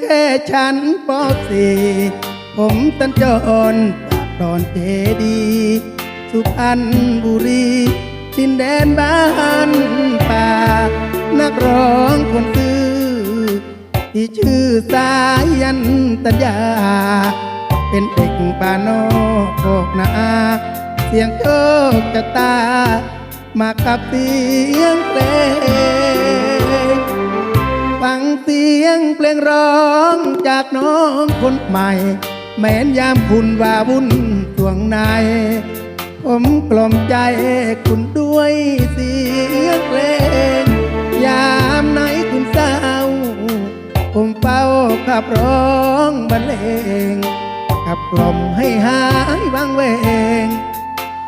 แค่ฉันปอสีผมตันจรจากดอนเจดี สุพรรณบุรีดินแดนบ้านป่า นักร้องคนซื่อที่ชื่อสายันตัญญา เป็นเด็กป่านอกกนาเสียงโชคชะตา มากับเสียงเพลง เพลงร้องจากน้องคนใหม่ แม้นยามคุณว่าวุ่นทวงใน ผมกล่อมใจคุณด้วยเสียงเพลง ยามไหนคุณเศร้า ผมเฝ้าขับร้องบรรเลงขับกล่อมให้หายวังเวง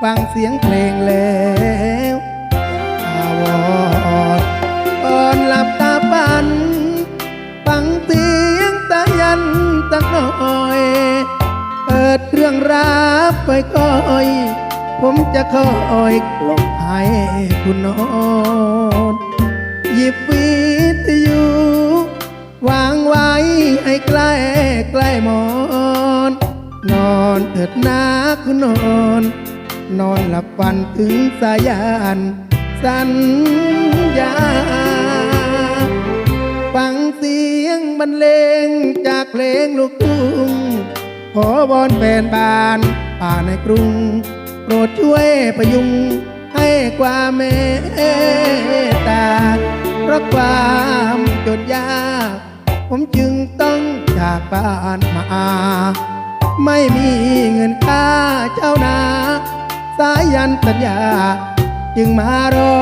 ฟังเสียงเพลงแล้ว องรับไปก่อย ผมจะคอยกลบให้คุณนอนหยิบวิทยุวางไว้ให้ใกล้ใกล้หมอน นอนเถิดนาคุณนอน นอนหลับฝันถึงสายันสัญญา ฟังเสียงบรรเลงจากเพลงลูกทุ่ง ขอบอนแฟนบ้านป่าในกรุง โปรดช่วยประยุงให้ความเมตตาเพราะความจนยาก ผมจึงต้องจากบ้านมา ไม่มีเงินค่าเช่านา สายันสัญญา จึงมาร้อ